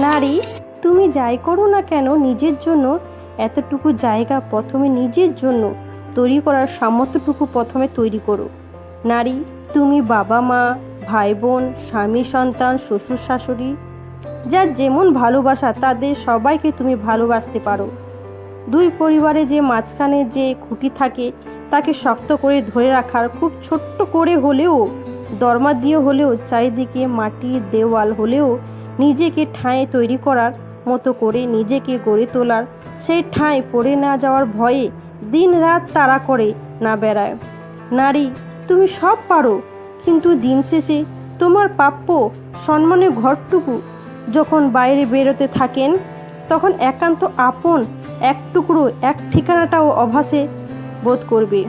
নারী, তুমি যাই করো না কেন, নিজের জন্য এতটুকু জায়গা প্রথমে নিজের জন্য তৈরি করার সামর্থ্যটুকু প্রথমে তৈরি করো। নারী, তুমি বাবা মা, ভাই বোন, স্বামী সন্তান, শ্বশুর শাশুড়ি, যার যেমন ভালোবাসা, তাদের সবাইকে তুমি ভালোবাসতে পারো। দুই পরিবারে যে মাঝখানে যে খুঁটি থাকে, তাকে শক্ত করে ধরে রাখার, খুব ছোট্ট করে হলেও, দরমা দিয়ে হলেও, চারিদিকে মাটির দেওয়াল হলেও নিজেকে ঠাঁই তৈরি করার মতো করে নিজেকে গড়ে তোলার। সেই ঠাঁই পড়ে না যাওয়ার ভয়ে দিন রাত তাড়া করে না বেড়ায়। নারী, তুমি সব পারো, কিন্তু দিন শেষে তোমার প্রাপ্য সম্মানের ঘরটুকু যখন বাইরে বেরোতে থাকেন, তখন একান্ত আপন এক টুকরো, এক ঠিকানাটাও অভাসে বোধ করবে।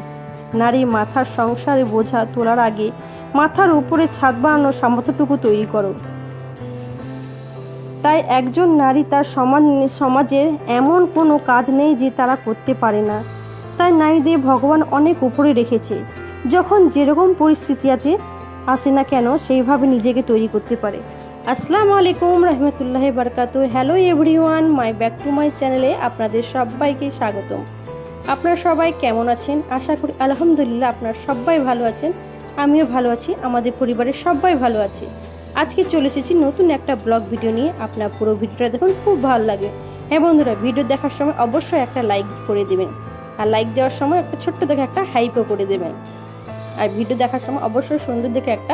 নারী মাথার সংসারে বোঝা তোলার আগে মাথার উপরে ছাদ বানানোর সামর্থ্যটুকু তৈরি করো। তাই একজন নারী তার সমাজ সমাজের এমন কোনো কাজ নেই যে তারা করতে পারে না। তাই নারীদের ভগবান অনেক উপরে রেখেছে। যখন যেরকম পরিস্থিতি আছে, আসে না কেন, সেইভাবে নিজেকে তৈরি করতে পারে। আসসালামু আলাইকুম রহমতুল্লাহ বারকাত hello everyone my back to my চ্যানেলে আপনাদের সবাইকে স্বাগতম। আপনারা সবাই কেমন আছেন? আশা করি আলহামদুলিল্লাহ আপনারা সবাই ভালো আছেন। আমিও ভালো আছি, আমাদের পরিবারের সবাই ভালো আছে। আজকে চলে এসেছি নতুন একটা ব্লগ ভিডিও নিয়ে। আপনার পুরো ভিডিওটা দেখুন, খুব ভালো লাগে। হ্যাঁ বন্ধুরা, ভিডিও দেখার সময় অবশ্যই একটা লাইক করে দেবেন। আর লাইক দেওয়ার সময় একটা ছোট্ট দেখে একটা হাইপও করে দেবেন। আর ভিডিও দেখার সময় অবশ্যই সুন্দর দেখে একটা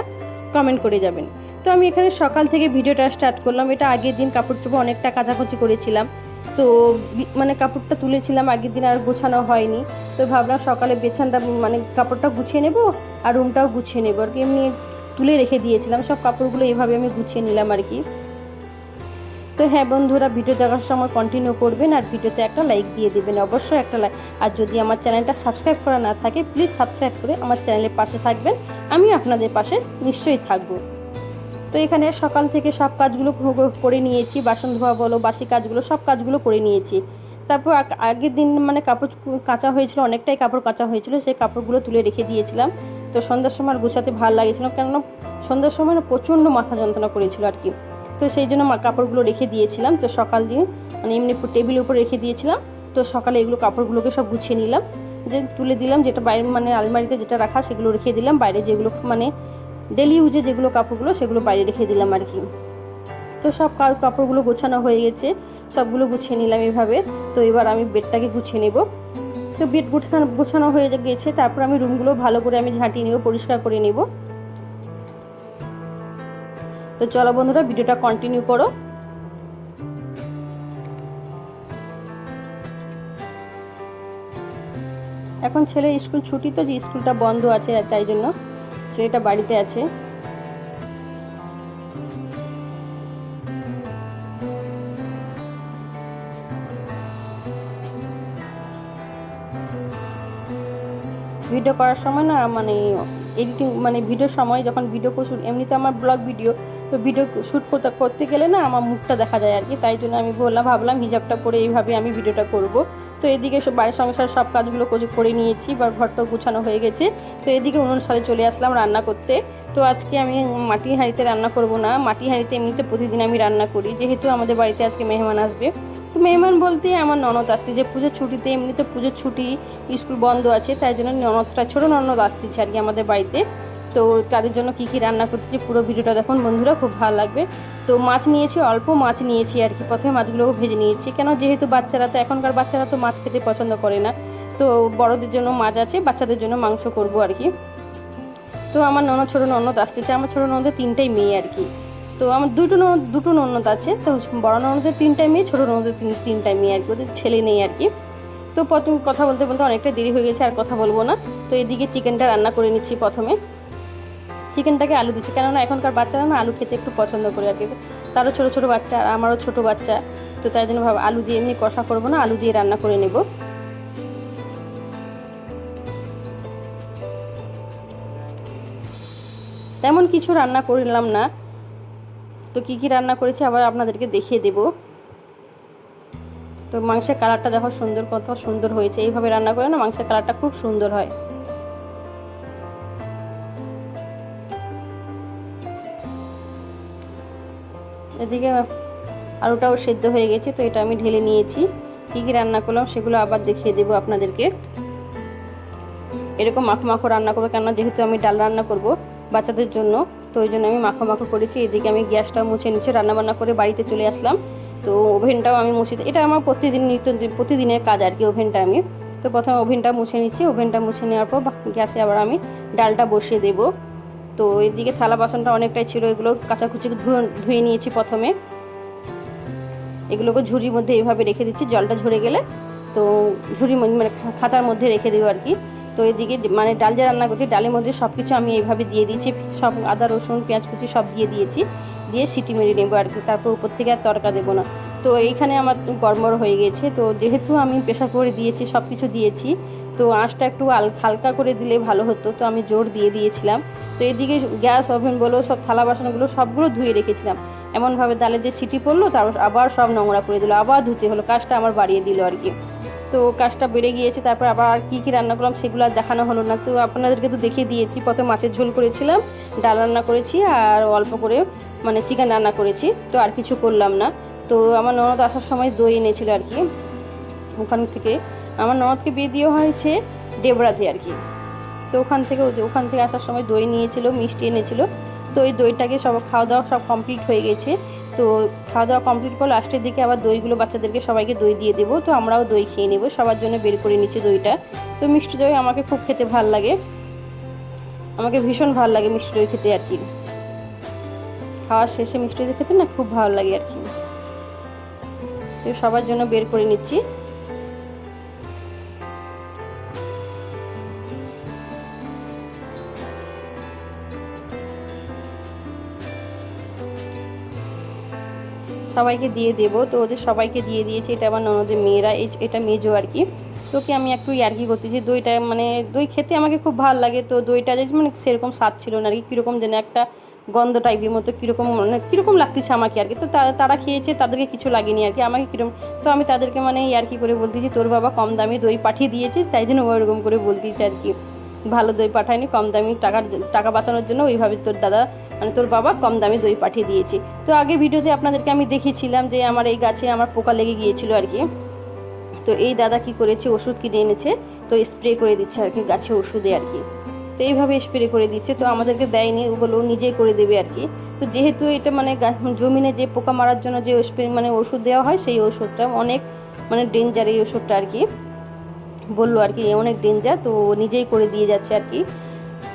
কমেন্ট করে যাবেন। তো আমি এখানে সকাল থেকে ভিডিওটা স্টার্ট করলাম। এটা আগের দিন কাপড় চোপড় অনেকটা কাচাকুচি করেছিলাম। তো মানে কাপড়টা তুলেছিলাম, আগের দিন আর গোছানো হয়নি। তো ভাবলাম সকালে বেছানটা মানে কাপড়টা গুছিয়ে নেব আর রুমটাও গুছিয়ে নেব। আর কি এমনি তুলে রেখে দিয়েছিলাম, সব কাপড়গুলো এভাবে আমি গুছিয়ে নিলাম আর কি। তো হ্যাঁ বন্ধুরা ভিডিও দেখার সময় কন্টিনিউ করবেন আর ভিডিওতে একটা লাইক দিয়ে দেবেন, অবশ্যই একটা লাইক আর যদি আমার চ্যানেলটা সাবস্ক্রাইব করা না থাকে প্লিজ সাবস্ক্রাইব করে আমার চ্যানেলের পাশে থাকবেন আমি আপনাদের পাশে নিশ্চয়ই থাকব। তো এখানে সকাল থেকে সব কাজগুলো করে নিয়েছি, বাসন ধোয়া বলো, বাসি কাজগুলো, সব কাজগুলো করে নিয়েছি। তারপর আগের দিন মানে কাপড় কাচা হয়েছিল, অনেকটাই কাপড় কাচা হয়েছিল, সেই কাপড়গুলো তুলে রেখে দিয়েছিলাম। তো সন্ধ্যার সময় আর গোছাতে ভালো লাগেছিল, কেননা সন্ধ্যার সময় না প্রচণ্ড মাথা যন্ত্রণা করেছিল আর কি। তো সেই জন্য কাপড়গুলো রেখে দিয়েছিলাম, তো সকাল দিন মানে এমনি টেবিলের উপর রেখে দিয়েছিলাম, তো সকালে এগুলো কাপড়গুলোকে সব গুছিয়ে নিলাম, যে তুলে দিলাম যেটা বাইরে মানে আলমারিতে যেটা রাখা সেগুলো রেখে দিলাম, বাইরে যেগুলো মানে ডেলি ইউজে যেগুলো কাপড়গুলো সেগুলো বাইরে রেখে দিলাম আর কি। তো সব কাপড়গুলো গোছানো হয়ে গেছে, সবগুলো গুছিয়ে নিলাম এভাবে, তো এবার আমি বেডটাকে গুছিয়ে নেব। তো বেড গোছানো গোছানো হয়ে গেছে, তারপর আমি রুমগুলো ভালো করে আমি ঝাঁটিয়ে নেব, পরিষ্কার করে নেব। তো চলো বন্ধুরা ভিডিওটা কন্টিনিউ করো। এখন ছেলে স্কুল ছুটি, তো যে স্কুলটা বন্ধ আছে, তাই জন্য ছেলেটা বাড়িতে আছে। ভিডিও করার সময় না মানে এডিটিং মানে ভিডিওর সময় যখন ভিডিও শুট এমনিতে আমার ব্লগ ভিডিও তো ভিডিও শ্যুট করতে করতে গেলে না আমার মুখটা দেখা যায় আর কি তাই জন্য আমি বললাম, ভাবলাম হিজাবটা পরে এইভাবে আমি ভিডিওটা করব। তো এদিকে সব বাড়ির সংসার সব কাজগুলো করে নিয়েছি, বা ঘরটা গুছানো হয়ে গেছে। তো এদিকে উনুন সালে চলে আসলাম রান্না করতে। তো আজকে আমি মাটির হাঁড়িতে রান্না করব না। মাটির হাঁড়িতে এমনিতে প্রতিদিন আমি রান্না করি। যেহেতু আমাদের বাড়িতে আজকে মেহমান আসবে তো মেহমান বলতে আমার ননদ আসছে, যে পুজোর ছুটিতে এমনিতে পুজোর ছুটি স্কুল বন্ধ আছে, তাই জন্য ননদটা, ছোটো ননদ আসতেছে আর কি আমাদের বাড়িতে। তো তাদের জন্য কী কী রান্না করতেছি পুরো ভিডিওটা দেখুন বন্ধুরা, খুব ভালো লাগবে। তো মাছ নিয়েছি, অল্প মাছ নিয়েছি আর কি, প্রথমে মাছগুলোও ভেজে নিয়েছি। কেন, যেহেতু বাচ্চারা, তো এখনকার বাচ্চারা তো মাছ খেতে পছন্দ করে না। তো বড়দের জন্য মাছ আছে, বাচ্চাদের জন্য মাংস করব আর কি। তো আমার ননদ, ছোটো ননদ আসতেছে, আমার ছোটো ননদের তিনটাই মেয়ে আর কি। তো আমার দুটো ননদ দুটো ননদ আছে। তো বড় ননদের তিনটাই মেয়ে, ছোটো ননদের তিন তিনটাই মেয়ে আর কি, ওদের ছেলে নেই আর কি। তো প্রথম কথা বলতে বলতে অনেকটা দেরি হয়ে গেছে, আর কথা বলব না। তো এদিকে চিকেনটা রান্না করে নিচ্ছি প্রথমে। চিকেনটাকে আলু দিচ্ছি, কেননা এখনকার বাচ্চারা না আলু খেতে একটু পছন্দ করে আর কি। তারও ছোটো ছোটো বাচ্চা, আর আমারও ছোটো বাচ্চা। তো তাই জন্য ভাব আলু দিয়ে এমনি কষা করব না, আলু দিয়ে রান্না করে নেব। তেমন কিছু রান্না করলাম না। তো কী কী রান্না করেছি আবার আপনাদেরকে দেখিয়ে দেব। তো মাংসের কালারটা দেখো সুন্দর কত সুন্দর হয়েছে। এইভাবে রান্না করে না মাংসের কালারটা খুব সুন্দর হয়। এদিকে আলুটাও সেদ্ধ হয়ে গেছে, তো এটা আমি ঢেলে নিয়েছি। কী কী রান্না করলাম সেগুলো আবার দেখিয়ে দেবো আপনাদেরকে। এরকম মাখো মাখো রান্না করব, কেননা যেহেতু আমি ডাল রান্না করব বাচ্চাদের জন্য। তো ওই জন্য আমি মাখো মাখো করেছি। এদিকে আমি গ্যাসটা মুছে নিচ্ছে। রান্নাবান্না করে বাড়িতে চলে আসলাম। তো ওভেনটাও আমি মুছে এটা আমার প্রতিদিন নিত্য প্রতিদিনের কাজ আর কি ওভেনটা আমি। তো প্রথমে ওভেনটা মুছে নিচ্ছি। ওভেনটা মুছে নেওয়ার পর গ্যাসে আবার আমি ডালটা বসিয়ে দেব। তো এদিকে থালা বাসনটা অনেকটাই ছিল। এগুলো কাচাকুচি ধুয়ে নিয়েছি প্রথমে। এগুলোকে ঝুড়ির মধ্যে এইভাবে রেখে দিচ্ছি। জলটা ঝরে গেলে তো মধ্যে মানে খাঁচার মধ্যে রেখে দেবো আর কি। তো এদিকে মানে ডাল যে রান্না করছি, ডালের মধ্যে সব কিছু আমি এইভাবে দিয়ে দিয়েছি, সব আদা, রসুন, পেঁয়াজ কুচি সব দিয়ে দিয়েছি। দিয়ে সিটি মেরে নেব আর কি, তারপর উপর থেকে আর তরকা দেবো না। তো এইখানে আমার গড়মড় হয়ে গেছে, তো যেহেতু আমি প্রেশার করে দিয়েছি সব কিছু দিয়েছি, তো আঁচটা একটু হালকা করে দিলে ভালো হতো, তো আমি জোর দিয়ে দিয়েছিলাম। তো এদিকে গ্যাস, ওভেন বলো, সব থালা বাসনগুলো সবগুলো ধুয়ে রেখেছিলাম। এমনভাবে ডালের যে সিটি পড়ল তারপর আবার সব নোংরা করে দিল, আবার ধুতে হলো, কাজটা আমার বাড়িয়ে দিল আর কি। তো কাজটা বেড়ে গিয়েছে, তারপর আবার কী কী রান্না করলাম সেগুলো আর দেখানো হলো না। তো আপনাদেরকে তো দেখিয়ে দিয়েছি, প্রথমে মাছের ঝোল করেছিলাম, ডাল রান্না করেছি আর অল্প করে মানে চিকেন রান্না করেছি, তো আর কিছু করলাম না। তো আমার ননদ আসার সময় দই এনেছিল আর কি, ওখান থেকে। আমার ননদকে বিয়ে দেওয়া হয়েছে ডেবরাতে আর কি। তো ওখান থেকে ওখান থেকে আসার সময় দই নিয়েছিল, মিষ্টি এনেছিল। তো ওই দইটাকে সব খাওয়া দাওয়া সব কমপ্লিট হয়ে গেছে। তো খাওয়া দাওয়া কমপ্লিট করে লাস্টের দিকে আবার দইগুলো বাচ্চাদেরকে সবাইকে দই দিয়ে দেবো, তো আমরাও দই খেয়ে নেব, সবার জন্য বের করে নিচ্ছি দইটা। তো মিষ্টি দই আমাকে খুব খেতে ভালো লাগে। আমাকে ভীষণ ভালো লাগে মিষ্টি দই খেতে আর কি। খাওয়ার শেষে মিষ্টি দই খেতে না খুব ভালো লাগে আর কি। তো সবার জন্য বের করে নিচ্ছি। সবাইকে দিয়ে দেবো। তো ওদের সবাইকে দিয়ে দিয়েছি। এটা আমার ননদের মেয়েরা এটা মেজো আর কি। তোকে আমি একটু ইয়ার্কি করতেছি দইটা মানে দই খেতে আমাকে খুব ভালো লাগে। তো দইটা যে মানে সেরকম স্বাদ ছিল না আর কি। কীরকম যেন একটা গন্ধ টাইপের মতো কীরকম মানে কীরকম লাগতেছে আমাকে আর কি। তো তারা খেয়েছে, তাদেরকে কিছু লাগেনি আর কি। আমাকে কীরকম তো আমি তাদেরকে মানে ইয়ার্কি করে বলতেছি তোর বাবা কম দামে দই পাঠিয়ে দিয়েছিস তাই জন্য ওরকম করে বলতেছি আর কি। ভালো দই পাঠায়নি, কম দামি টাকার টাকা বাঁচানোর জন্য ওইভাবে তোর দাদা মানে তোর বাবা কম দামে দই পাঠিয়ে দিয়েছে। তো আগের ভিডিওতে আপনাদেরকে আমি দেখিয়েছিলাম যে আমার এই গাছে আমার পোকা লেগে গিয়েছিল আর কি। তো এই দাদা কি করেছে? ওষুধ কিনে এনেছে, তো স্প্রে করে দিচ্ছে আর কি, গাছে ওষুধে আর কি। তো এইভাবে স্প্রে করে দিচ্ছে, তো আমাদেরকে দেয়নি ওগুলো নিজেই করে দেবে আর কি। তো যেহেতু এটা মানে জমিনে যে পোকা মারার জন্য যে স্প্রে মানে ওষুধ দেওয়া হয়, সেই ওষুধটা অনেক মানে ডেঞ্জার এই ওষুধটা আর কি। বলল আর কি অনেক ডেঞ্জার তো নিজেই করে দিয়ে যাচ্ছে আর কি।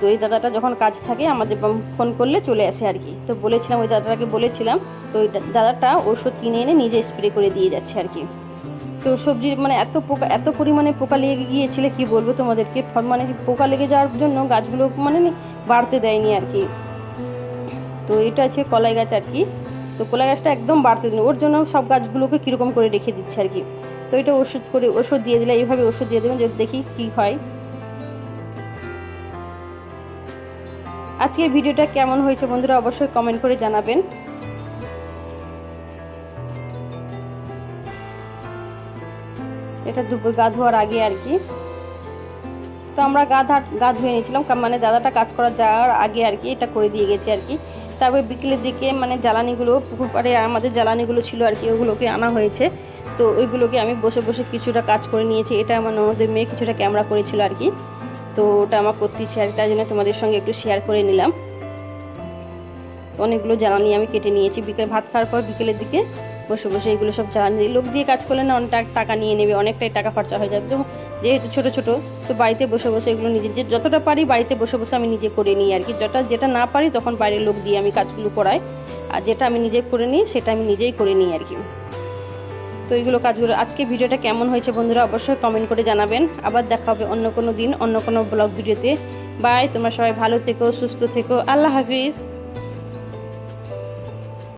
তো এই দাদাটা যখন কাজ থাকে, আমাদের ফোন করলে চলে আসে আর কি। তো বলেছিলাম, ওই দাদাটাকে বলেছিলাম, তো ওই দাদাটা ওষুধ কিনে এনে নিজে স্প্রে করে দিয়ে যাচ্ছে আর কি। তো সবজির মানে এত পোকা, এত পরিমাণে পোকা লেগে গিয়েছিল, কি বলব তোমাদেরকে? মানে পোকা লেগে যাওয়ার জন্য গাছগুলো মানে বাড়তে দেয়নি আর কি। তো এটা আছে কলাই গাছ আর কি। তো কলাই গাছটা একদম বাড়তে দেয়নি। ওর জন্য সব গাছগুলোকে কীরকম করে রেখে দিচ্ছে আর কি। তো এটা ওষুধ করে ওষুধ দিয়ে দিলে এইভাবে ওষুধ দিয়ে দেবেন যদি দেখি কি হয়। আজকের ভিডিওটা কেমন হয়েছে বন্ধুরা অবশ্যই কমেন্ট করে জানাবেন। এটা দুপুর গা ধোয়ার আগে আর কি। তো আমরা গা ধা গা ধুয়ে নিয়েছিলাম মানে দাদাটা কাজ করার যাওয়ার আগে আর কি এটা করে দিয়ে গেছে আর কি। তারপরে বিকেলের দিকে মানে জ্বালানিগুলো, পুকুর পাড়ে আমাদের জ্বালানিগুলো ছিল আর কি, ওগুলোকে আনা হয়েছে। তো ওইগুলোকে আমি বসে বসে কিছুটা কাজ করে নিয়েছি, এটা আমার ননদের মেয়ে কিছুটা ক্যামেরা করেছিল আর কি। তো ওটা আমার করতে ইচ্ছে আর তাই জন্য তোমাদের সঙ্গে একটু শেয়ার করে নিলাম। অনেকগুলো জ্বালানি আমি কেটে নিয়েছি। বিকেল ভাত খাওয়ার পর বিকেলের দিকে বসে বসে এগুলো সব জ্বালানি লোক দিয়ে কাজ করলে না অনেক টাকা নিয়ে নেবে, অনেকটাই টাকা খরচা হয়ে যাবে তো যেহেতু ছোট ছোট, তো বাড়িতে বসে বসে এগুলো নিজে, যে যতটা পারি বাড়িতে বসে বসে আমি নিজে করে নিই আর কি। যেটা যেটা না পারি তখন বাইরের লোক দিয়ে আমি কাজগুলো করাই। আর যেটা আমি নিজে করে নিই, সেটা আমি নিজেই করে নিই আর কি। তো এইগুলো কাজগুলো আজকে ভিডিওটা কেমন হয়েছে বন্ধুরা অবশ্যই কমেন্ট করে জানাবেন। আবার দেখা হবে অন্য কোনো দিন, অন্য কোনো ব্লগ ভিডিওতে। বাই তোমরা সবাই ভালো থেকো, সুস্থ থেকো। আল্লাহ হাফিজ।